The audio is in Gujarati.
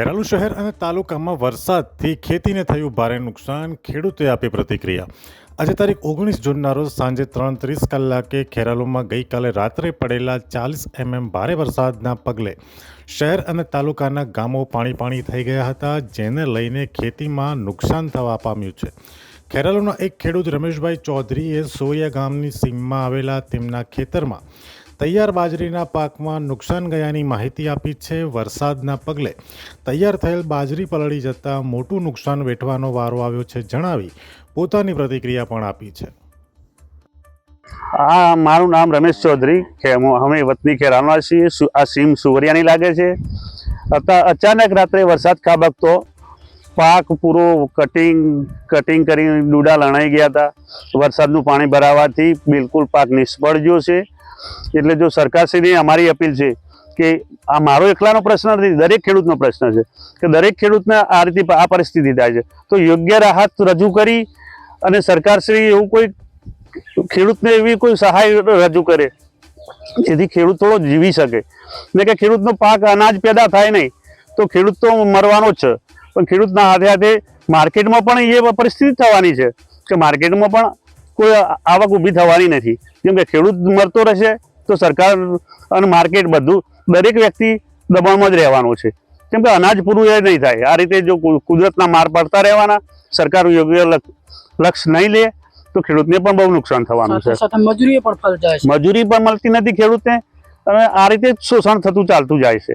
ખેરાલુ શહેર અને તાલુકામાં વરસાદથી ખેતીને થયું ભારે નુકસાન. ખેડૂતે આપી પ્રતિક્રિયા. આજે તારીખ ઓગણીસ જૂનના રોજ સાંજે ત્રણ ત્રીસ કલાકે ખેરાલુમાં ગઈકાલે રાત્રે પડેલા ચાલીસ એમએમ ભારે વરસાદના પગલે શહેર અને તાલુકાના ગામો પાણી પાણી થઈ ગયા હતા, જેને લઈને ખેતીમાં નુકસાન થવા પામ્યું છે. ખેરાલુના એક ખેડૂત રમેશભાઈ ચૌધરીએ સોયા ગામની સીમમાં આવેલા તેમના ખેતરમાં તૈયાર બાજરીના પાકમાં નુકસાન ગયાની માહિતી આપી છે વરસાદના પગલે. તૈયાર થયેલ બાજરી પલળી જતા મોટું નુકસાન વેઠવાનો વારો આવ્યો છે જણાવી પોતાની પ્રતિક્રિયા પણ આપી છે. હા, મારું નામ રમેશ ચૌધરી કે અમે વતની ખેરાના છીએ. આ સીમ સુવરિયાની લાગે છે. અચાનક રાત્રે વરસાદ ખાબકતો. પાક પૂરો કટિંગ કટિંગ કરી ડૂડા લણાઈ ગયા હતા. વરસાદનું પાણી ભરાવાથી બિલકુલ પાક નિષ્ફળ ગયો છે. એટલે જો સરકારશ્રીની અમારી અપીલ છે કે આ મારો એકલાનો પ્રશ્ન નથી, દરેક ખેડૂતનો પ્રશ્ન છે કે દરેક ખેડૂતને આ રીતે આ પરિસ્થિતિ થાય છે. તો યોગ્ય રાહત રજૂ કરી અને સરકારશ્રી એવું કોઈ ખેડૂતને એવી કોઈ સહાય રજૂ કરે, જેથી ખેડૂત થોડો જીવી શકે. ને કે ખેડૂતનો પાક અનાજ પેદા થાય નહીં, તો ખેડૂત તો મરવાનો જ છે. પણ ખેડૂતના હાથે હાથે માર્કેટમાં પણ એ પરિસ્થિતિ થવાની છે કે માર્કેટમાં પણ કોઈ આવક ઊભી થવાની નથી. કેમ કે ખેડૂત મરતો રહેશે તો સરકાર અને માર્કેટ બધું દરેક વ્યક્તિ દબાણમાં જ રહેવાનું છે. કેમ કે અનાજ પૂરું એ નહીં થાય. આ રીતે જો કુદરતના માર પડતા રહેવાના સરકાર યોગ્ય લક્ષ નહીં લે તો ખેડૂતને પણ બહુ નુકસાન થવાનું છે. મજૂરી પણ મજૂરી મળતી નથી ખેડૂતને અને આ રીતે જ શોષણ થતું ચાલતું જાય છે.